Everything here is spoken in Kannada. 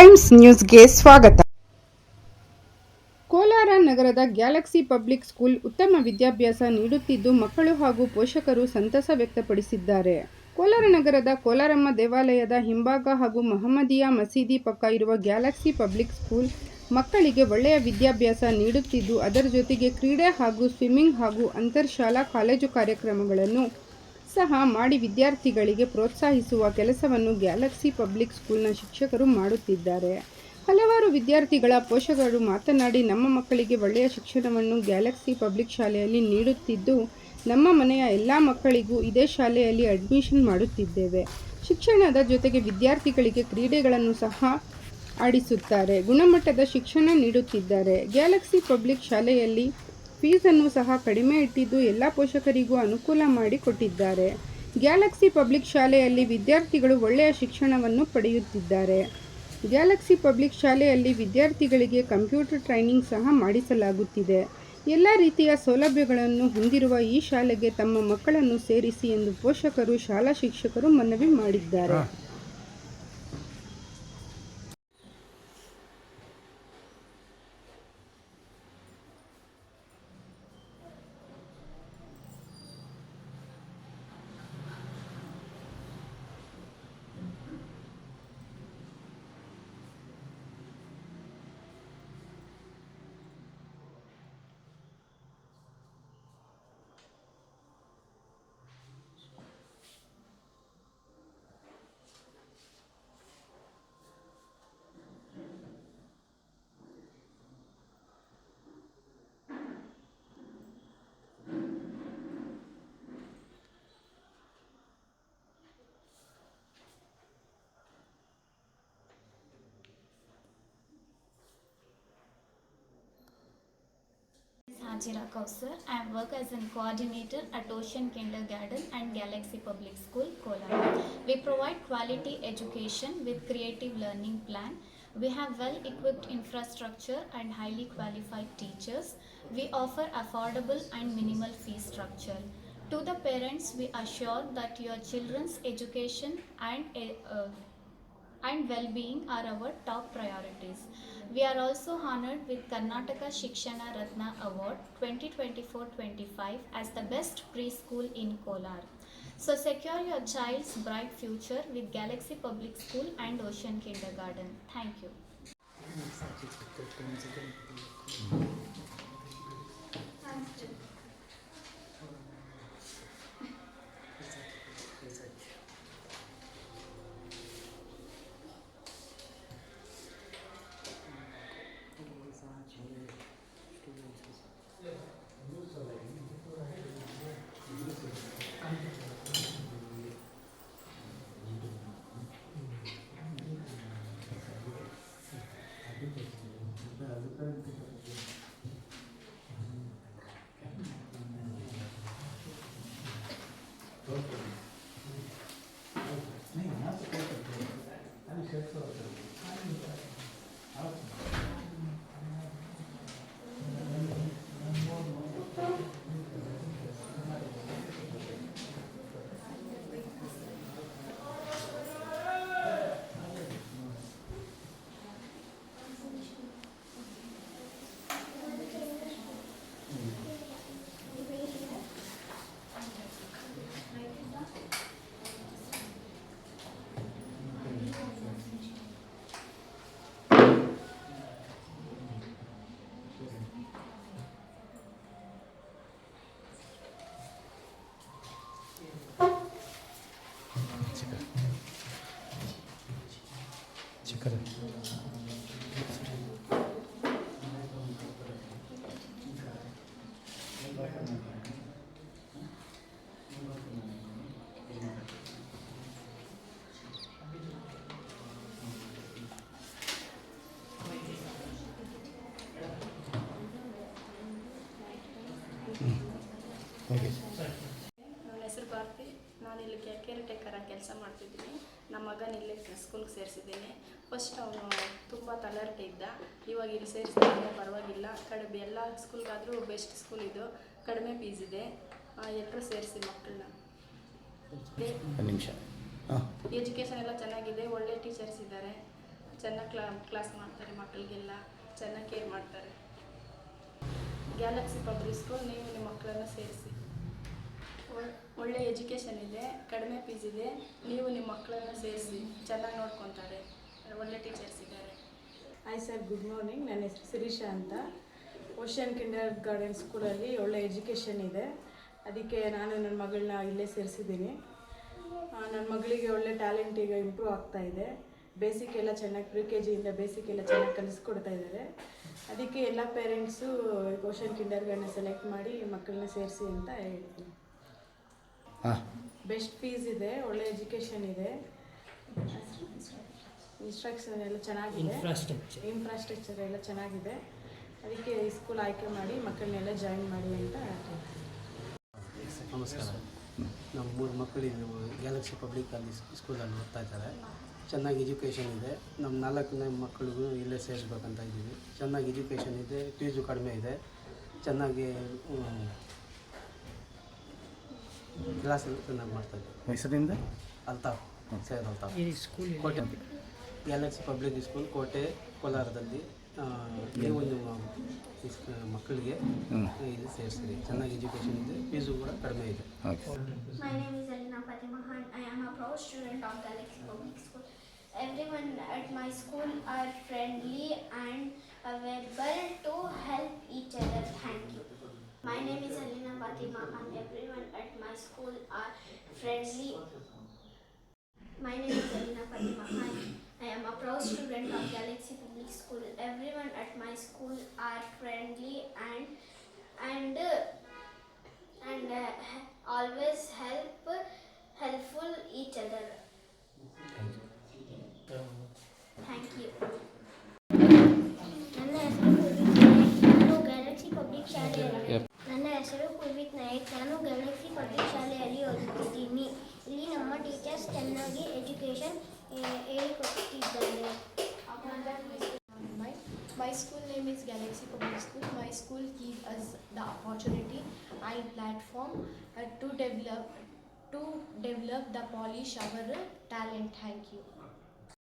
ಟೈಮ್ಸ್ ನ್ಯೂಸ್ಗೆ ಸ್ವಾಗತ. ಕೋಲಾರ ನಗರದ ಗ್ಯಾಲಕ್ಸಿ ಪಬ್ಲಿಕ್ ಸ್ಕೂಲ್ ಉತ್ತಮ ವಿದ್ಯಾಭ್ಯಾಸ ನೀಡುತ್ತಿದ್ದು ಮಕ್ಕಳು ಹಾಗೂ ಪೋಷಕರು ಸಂತಸ ವ್ಯಕ್ತಪಡಿಸಿದ್ದಾರೆ. ಕೋಲಾರ ನಗರದ ಕೋಲಾರಮ್ಮ ದೇವಾಲಯದ ಹಿಂಭಾಗ ಹಾಗೂ ಮಹಮ್ಮದಿಯಾ ಮಸೀದಿ ಪಕ್ಕ ಇರುವ ಗ್ಯಾಲಕ್ಸಿ ಪಬ್ಲಿಕ್ ಸ್ಕೂಲ್ ಮಕ್ಕಳಿಗೆ ಒಳ್ಳೆಯ ವಿದ್ಯಾಭ್ಯಾಸ ನೀಡುತ್ತಿದ್ದು, ಅದರ ಜೊತೆಗೆ ಕ್ರೀಡೆ ಹಾಗೂ ಸ್ವಿಮ್ಮಿಂಗ್ ಹಾಗೂ ಅಂತರ್ಶಾಲಾ ಕಾಲೇಜು ಕಾರ್ಯಕ್ರಮಗಳನ್ನು ಸಹ ಮಾಡಿ ವಿದ್ಯಾರ್ಥಿಗಳಿಗೆ ಪ್ರೋತ್ಸಾಹಿಸುವ ಕೆಲಸವನ್ನು ಗ್ಯಾಲಕ್ಸಿ ಪಬ್ಲಿಕ್ ಸ್ಕೂಲ್ನ ಶಿಕ್ಷಕರು ಮಾಡುತ್ತಿದ್ದಾರೆ. ಹಲವಾರು ವಿದ್ಯಾರ್ಥಿಗಳ ಪೋಷಕರು ಮಾತನಾಡಿ, ನಮ್ಮ ಮಕ್ಕಳಿಗೆ ಒಳ್ಳೆಯ ಶಿಕ್ಷಣವನ್ನು ಗ್ಯಾಲಕ್ಸಿ ಪಬ್ಲಿಕ್ ಶಾಲೆಯಲ್ಲಿ ನೀಡುತ್ತಿದ್ದು, ನಮ್ಮ ಮನೆಯ ಎಲ್ಲ ಮಕ್ಕಳಿಗೂ ಇದೇ ಶಾಲೆಯಲ್ಲಿ ಅಡ್ಮಿಷನ್ ಮಾಡುತ್ತಿದ್ದೇವೆ. ಶಿಕ್ಷಣದ ಜೊತೆಗೆ ವಿದ್ಯಾರ್ಥಿಗಳಿಗೆ ಕ್ರೀಡೆಗಳನ್ನು ಸಹ ಆಡಿಸುತ್ತಾರೆ, ಗುಣಮಟ್ಟದ ಶಿಕ್ಷಣ ನೀಡುತ್ತಿದ್ದಾರೆ. ಗ್ಯಾಲಕ್ಸಿ ಪಬ್ಲಿಕ್ ಶಾಲೆಯಲ್ಲಿ ಫೀಸನ್ನು ಸಹ ಕಡಿಮೆ ಇಟ್ಟಿದ್ದು ಎಲ್ಲ ಪೋಷಕರಿಗೂ ಅನುಕೂಲ ಮಾಡಿಕೊಟ್ಟಿದ್ದಾರೆ ಗ್ಯಾಲಕ್ಸಿ ಪಬ್ಲಿಕ್ ಶಾಲೆಯಲ್ಲಿ ವಿದ್ಯಾರ್ಥಿಗಳು ಒಳ್ಳೆಯ ಶಿಕ್ಷಣವನ್ನು ಪಡೆಯುತ್ತಿದ್ದಾರೆ. ಗ್ಯಾಲಕ್ಸಿ ಪಬ್ಲಿಕ್ ಶಾಲೆಯಲ್ಲಿ ವಿದ್ಯಾರ್ಥಿಗಳಿಗೆ ಕಂಪ್ಯೂಟರ್ ಟ್ರೈನಿಂಗ್ ಸಹ ಮಾಡಿಸಲಾಗುತ್ತಿದೆ. ಎಲ್ಲ ರೀತಿಯ ಸೌಲಭ್ಯಗಳನ್ನು ಹೊಂದಿರುವ ಈ ಶಾಲೆಗೆ ತಮ್ಮ ಮಕ್ಕಳನ್ನು ಸೇರಿಸಿ ಎಂದು ಪೋಷಕರು, ಶಾಲಾ ಶಿಕ್ಷಕರು ಮನವಿ ಮಾಡಿದ್ದಾರೆ. Hajira Kausar. I work as a coordinator at Ocean Kindergarten and Galaxy Public School, Kolar. We provide quality education with creative learning plan. We have well-equipped infrastructure and highly qualified teachers. We offer affordable and minimal fee structure. To the parents, we assure that your children's education and uh, and well-being are our top priorities. We are also honored with Karnataka Shikshana Ratna Award 2024-25 as the best preschool in Kolar. So secure your child's bright future with Galaxy Public School and Ocean Kindergarten. Thank you. ನನ್ನ ಹೆಸರು ಭಾರತಿ. ನಾನು ಇಲ್ಲಿ ಕೇರ್ ಟೇಕರ್ ಕೆಲಸ ಮಾಡ್ತಿದ್ದೀನಿ. ನಮ್ಮ ಮಗನ ಇಲ್ಲಿ ಸ್ಕೂಲ್ಗೆ ಸೇರಿಸಿದ್ದೀನಿ. ಫಸ್ಟ್ ಅವನು ತುಂಬ ತಲೆರಟೆ ಇದ್ದ. ಇವಾಗ ಇಲ್ಲಿ ಸೇರಿಸಿದ್ರೆ ಪರವಾಗಿಲ್ಲ. ಕಡಿಮೆ ಎಲ್ಲ ಸ್ಕೂಲ್ಗಾದರೂ ಬೆಸ್ಟ್ ಸ್ಕೂಲ್ ಇದು. ಕಡಿಮೆ ಫೀಸ್ ಇದೆ. ಎಲ್ಲರೂ ಸೇರಿಸಿ ಮಕ್ಕಳನ್ನ. ಒಂದು ನಿಮಿಷ. ಎಜುಕೇಷನ್ ಎಲ್ಲ ಚೆನ್ನಾಗಿದೆ. ಒಳ್ಳೆ ಟೀಚರ್ಸ್ ಇದ್ದಾರೆ. ಚೆನ್ನಾಗಿ ಕ್ಲಾ ಕ್ಲಾಸ್ ಮಾಡ್ತಾರೆ ಮಕ್ಕಳಿಗೆಲ್ಲ. ಚೆನ್ನಾಗಿ ಕೇರ್ ಮಾಡ್ತಾರೆ. ಗ್ಯಾಲಕ್ಸಿ ಪಬ್ಲಿಕ್ ಸ್ಕೂಲ್ ನೀವು ನಿಮ್ಮ ಮಕ್ಕಳನ್ನ ಸೇರಿಸಿ. ಒಳ್ಳೆ ಎಜುಕೇಷನ್ ಇದೆ. ಕಡಿಮೆ ಫೀಸ್ ಇದೆ. ನೀವು ನಿಮ್ಮ ಮಕ್ಕಳನ್ನ ಸೇರಿಸಿ. ಚೆನ್ನಾಗಿ ನೋಡ್ಕೊತಾರೆ. ಒಳ್ಳೆ ಟೀಚರ್ಸ್ ಇದ್ದಾರೆ. ಹಾಯ್ ಸರ್ ಗುಡ್ ಮಾರ್ನಿಂಗ್ ನನ್ನ ಹೆಸರು ಸಿರೀಶಾ ಅಂತ. ಓಷನ್ ಕಿಂಡರ್ ಗಾರ್ಡನ್ ಸ್ಕೂಲಲ್ಲಿ ಒಳ್ಳೆ ಎಜುಕೇಷನ್ ಇದೆ. ಅದಕ್ಕೆ ನಾನು ನನ್ನ ಮಗಳನ್ನ ಇಲ್ಲೇ ಸೇರಿಸಿದ್ದೀನಿ. ನನ್ನ ಮಗಳಿಗೆ ಒಳ್ಳೆ ಟ್ಯಾಲೆಂಟ್ ಈಗ ಇಂಪ್ರೂವ್ ಆಗ್ತಾ ಇದೆ. ಬೇಸಿಕ್ ಎಲ್ಲ ಚೆನ್ನಾಗಿ ಪ್ರಿ ಕೆ ಜಿಯಿಂದ ಬೇಸಿಕ್ ಎಲ್ಲ ಚೆನ್ನಾಗಿ ಕಲಿಸ್ಕೊಡ್ತಾ ಇದ್ದಾರೆ. ಅದಕ್ಕೆ ಎಲ್ಲ parents ocean kindergarten select ಮಾಡಿ ಮಕ್ಕಳನ್ನ ಸೇರಿಸಿ ಅಂತ ಹೇಳ್ತೀನಿ. ಬೆಸ್ಟ್ ಫೀಸ್ ಇದೆ ಒಳ್ಳೆ ಎಜುಕೇಷನ್ ಇದೆ. ಇನ್ಸ್ಟ್ರಕ್ಷನ್ ಎಲ್ಲ ಚೆನ್ನಾಗಿದೆ. ಇನ್ಫ್ರಾಸ್ಟ್ರಕ್ಚರ್ ಇನ್ಫ್ರಾಸ್ಟ್ರಕ್ಚರ್ ಎಲ್ಲ ಚೆನ್ನಾಗಿದೆ. ಅದಕ್ಕೆ ಈ ಸ್ಕೂಲ್ ಆಯ್ಕೆ ಮಾಡಿ ಮಕ್ಕಳನ್ನೆಲ್ಲ ಜಾಯಿನ್ ಮಾಡಿ ಅಂತ ನಮಸ್ಕಾರ. ನಮ್ಮ ಮೂರು ಮಕ್ಕಳು ಗ್ಯಾಲಕ್ಸಿ ಪಬ್ಲಿಕ್ ಅಲ್ಲಿ ಸ್ಕೂಲಲ್ಲಿ ಓದ್ತಾ ಇದ್ದಾರೆ. ಚೆನ್ನಾಗಿ ಎಜುಕೇಷನ್ ಇದೆ. ನಮ್ಮ ನಾಲ್ಕನೇ ಮಕ್ಕಳಿಗೂ ಇಲ್ಲೇ ಸೇರಿಸ್ಬೇಕಂತ ಇದ್ದೀವಿ. ಚೆನ್ನಾಗಿ ಎಜುಕೇಷನ್ ಇದೆ. ಫೀಸು ಕಡಿಮೆ ಇದೆ. ಚೆನ್ನಾಗಿ ಕ್ಲಾಸ್ ಮಾಡ್ತಾ ಚೆನ್ನಾಗಿ ಮಾಡ್ತಾಯಿದ್ದೆ ಹೆಸರಿಂದ? ಅಲ್ತಾಫ್. ಸೇರ್ ಅಲ್ತಾಫ್. ಕೋಟೆ ಗ್ಯಾಲಕ್ಸಿ ಪಬ್ಲಿಕ್ ಸ್ಕೂಲ್ ಕೋಟೆ ಕೋಲಾರದಲ್ಲಿ ಆ, ನೀವು ನಿಮ್ಮ ಇಸ್- ಮಕ್ಕಳಿಗೆ ಇಲ್ಲಿ ಸೇರಿಸಿರಿ ಚೆನ್ನಾಗಿ ಎಜುಕೇಷನ್ ಇದೆ ಫೀಸು ಕೂಡ ಕಡಿಮೆ ಇದೆ okay My name is Alina Fatima Khan. I am a proud student of Galaxy Public School. Everyone at my school are friendly and available to help each other. Thank you. My name is Alina Fatima Khan. Everyone at my school are friendly. My name is Alina Fatima Khan. I am a proud student of Galaxy Public School. Everyone at my school are friendly and and and uh, always help helpful each other. Thank you. Thank you. My school name is Galaxy Public School. My school gives us the opportunity and platform uh, to develop to develop the polish our talent. Thank you.